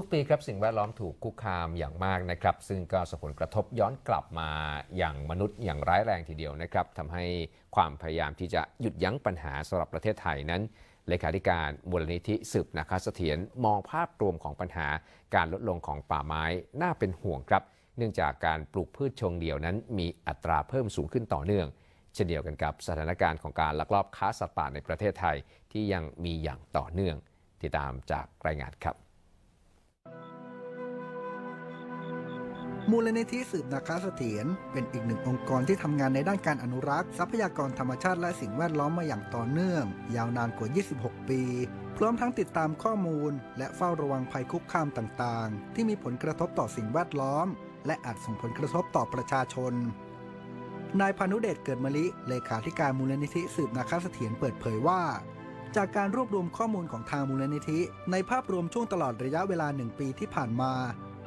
ทุกปีครับสิ่งแวดล้อมถูกคุกคามอย่างมากนะครับ ซึ่งก็ส่งผลกระทบย้อนกลับมาอย่างมนุษย์อย่างร้ายแรงทีเดียวนะครับทำให้ความพยายามที่จะหยุดยั้งปัญหาสำหรับประเทศไทยนั้นเลขาธิการมูลนิธิสืบนาคาเสถียรมองภาพรวมของปัญหาการลดลงของป่าไม้น่าเป็นห่วงครับ เนื่องจากการปลูกพืชชงเดี่ยวนั้น มีอัตราเพิ่มสูงขึ้นต่อเนื่อง เช่นเดียวกันกับสถานการณ์ของการลักลอบค้าสัตว์ป่าในประเทศไทยที่ยังมีอย่างต่อเนื่อง ติดตามจากรายงานครับ มูลนิธิสืบนาคาเสถียรเป็นอีกหนึ่งองค์กรที่ทำงานในด้านการอนุรักษ์ ทรัพยากรธรรมชาติและสิ่งแวดล้อมมาอย่างต่อเนื่อง ยาวนานกว่า 26 ปี พร้อมทั้งติดตามข้อมูล และเฝ้าระวังภัยคุกคามต่างๆ ที่มีผลกระทบต่อสิ่งแวดล้อม และอาจส่งผลกระทบต่อประชาชน นายพานุเดชเกิดมะลิ เลขาธิการมูลนิธิสืบนาคาเสถียรเปิดเผยว่าจากการรวบรวมข้อมูลของทางมูลนิธิ ในภาพรวมช่วงตลอดระยะเวลาหนึ่งปีที่ผ่านมา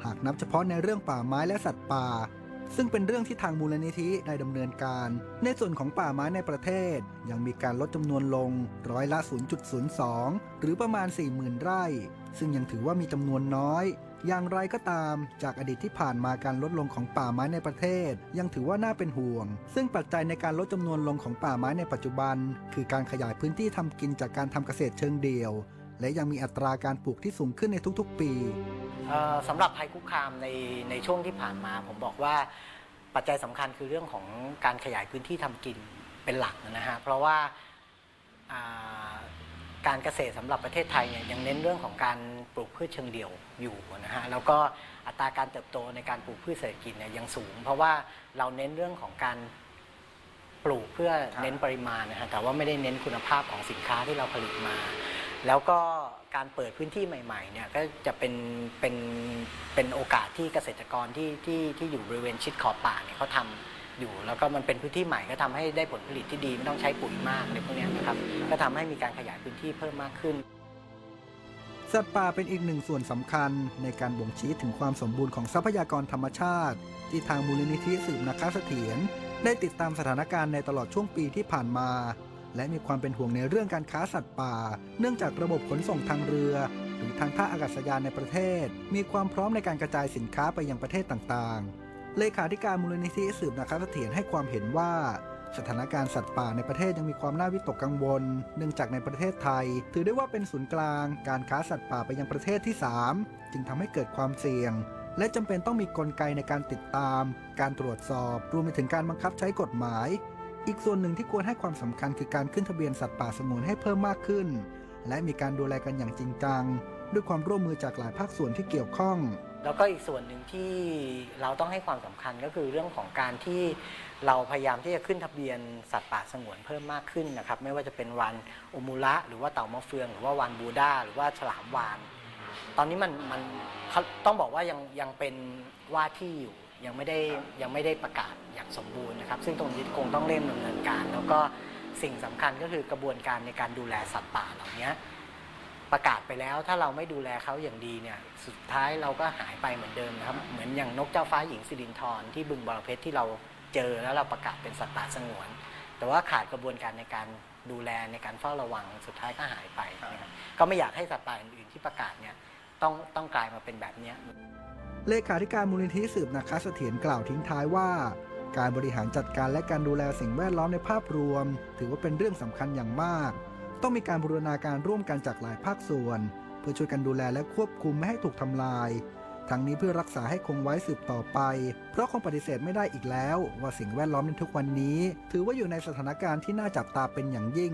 หากนับเฉพาะในเรื่องป่าไม้และสัตว์ป่า ซึ่งเป็นเรื่องที่ทางมูลนิธิได้ดำเนินการ ในส่วนของป่าไม้ในประเทศ ยังมีการลดจำนวนลงร้อยละ 0.02 หรือประมาณ 40,000 ไร่ ซึ่งยังถือว่ามีจำนวนน้อยอย่างไรก็ตาม จากอดีตที่ผ่านมาการลดลงของป่าไม้ในประเทศ ยังถือว่าน่าเป็นห่วง ซึ่งปัจจัยในการลดจำนวนลงของป่าไม้ในปัจจุบัน คือการขยายพื้นที่ทำกินจากการทำเกษตรเชิงเดี่ยว และยังมีอัตราการปลูกที่สูงขึ้นในทุกๆ ปี สำหรับภัยคุกคามในในช่วงที่ผ่านมา ผมบอกว่าปัจจัยสำคัญคือเรื่องของการขยายพื้นที่ทำกินเป็นหลักนะฮะเพราะว่าการเกษตรสำหรับประเทศไทยเนี่ยยังเน้นเรื่องของการปลูกพืชเชิงเดี่ยวอยู่นะฮะแล้วก็อัตราการเติบโตในการปลูกพืชเศรษฐกิจเนี่ยยังสูง เพราะว่าเราเน้นเรื่องของการปลูกเพื่อเน้นปริมาณนะฮะแต่ว่าไม่ได้เน้นคุณภาพของสินค้าที่เราผลิตมา แล้วก็การเปิดพื้นที่ใหม่ๆเนี่ยก็จะเป็นเป็นเป็นโอกาสที่เกษตรกรที่ที่ที่อยู่บริเวณชิดขอบป่าเนี่ยเขาทำอยู่ แล้วก็มันเป็นพื้นที่ใหม่ก็ทำให้ได้ผลผลิตที่ดีไม่ต้องใช้ปุ๋ยมากในพวกนี้นะครับก็ทำให้มีการขยายพื้นที่เพิ่มมากขึ้น สัตว์ป่าเป็นอีกหนึ่งส่วนสำคัญในการบ่งชี้ถึงความสมบูรณ์ของทรัพยากรธรรมชาติ ที่ทางมูลนิธิสืบนาคาเสถียรได้ติดตามสถานการณ์ในตลอดช่วงปีที่ผ่านมา และมีความเป็นห่วงในเรื่องการค้าสัตว์ป่า เนื่องจากระบบขนส่งทางเรือ หรือทางท่าอากาศยานในประเทศ มีความพร้อมในการกระจายสินค้าไปยังประเทศต่างๆ เลขาธิการมูลนิธิสืบนาคาเสถียรให้ความเห็นว่าสถานการณ์สัตว์ป่าในประเทศยังมีความน่าวิตกกังวล เนื่องจากในประเทศไทย ถือได้ว่าเป็นศูนย์กลาง การค้าสัตว์ป่าไปยังประเทศที่ 3 จึงทำให้เกิดความเสี่ยง และจำเป็นต้องมีกลไกในการติดตาม การตรวจสอบ รวมไปถึงการบังคับใช้กฎหมาย อีกส่วนหนึ่งที่ควรให้ความสำคัญคือการขึ้นทะเบียนสัตว์ป่าสงวนให้เพิ่มมากขึ้น และมีการดูแลกันอย่างจริงจัง ด้วยความร่วมมือจากหลายภาคส่วนที่เกี่ยวข้อง แล้วก็อีกส่วนหนึ่งที่เราต้องให้ความสำคัญก็คือเรื่องของการที่เราพยายามที่จะขึ้นทะเบียนสัตว์ป่าสงวนเพิ่มมากขึ้นนะครับไม่ว่าจะเป็นวันโอมูระหรือว่าเต่ามะเฟือง หรือว่าวันบูดาหรือว่าฉลามวานตอนนี้มันมันต้องบอกว่ายังยังเป็นว่าที่อยู่ ยังไม่ได้ยังไม่ได้ประกาศอย่างสมบูรณ์นะครับ ซึ่งตรงนี้คงต้องเร่งดำเนินการ แล้วก็สิ่งสำคัญก็คือกระบวนการในการดูแลสัตว์ป่าเหล่านี้ประกาศไปแล้วถ้าเราไม่ดูแลเขาอย่างดีเนี่ยสุดท้ายเราก็หายไปเหมือนเดิมนะครับ เหมือนอย่างนกเจ้าฟ้าหญิงสิรินทรที่บึงบรเพชรที่เราเจอแล้วเราประกาศเป็นสัตว์ป่าสงวน แต่ว่าขาดกระบวนการในการดูแลในการเฝ้าระวังสุดท้ายก็หายไปนะครับก็ไม่อยากให้สัตว์ป่าอื่นๆที่ประกาศเนี่ยต้องต้องกลายมาเป็นแบบนี้ เลขาธิการมูลนิธิสืบนาคาเสถียรกล่าวทิ้งท้ายว่า การบริหารจัดการและการดูแลสิ่งแวดล้อมในภาพรวม ถือว่าเป็นเรื่องสำคัญอย่างมาก ต้องมีการบูรณาการร่วมกันจากหลายภาคส่วน เพื่อช่วยกันดูแลและควบคุมไม่ให้ถูกทำลาย ทั้งนี้เพื่อรักษาให้คงไว้สืบต่อไป เพราะคงปฏิเสธไม่ได้อีกแล้ว ว่าสิ่งแวดล้อมในทุกวันนี้ ถือว่าอยู่ในสถานการณ์ที่น่าจับตาเป็นอย่างยิ่ง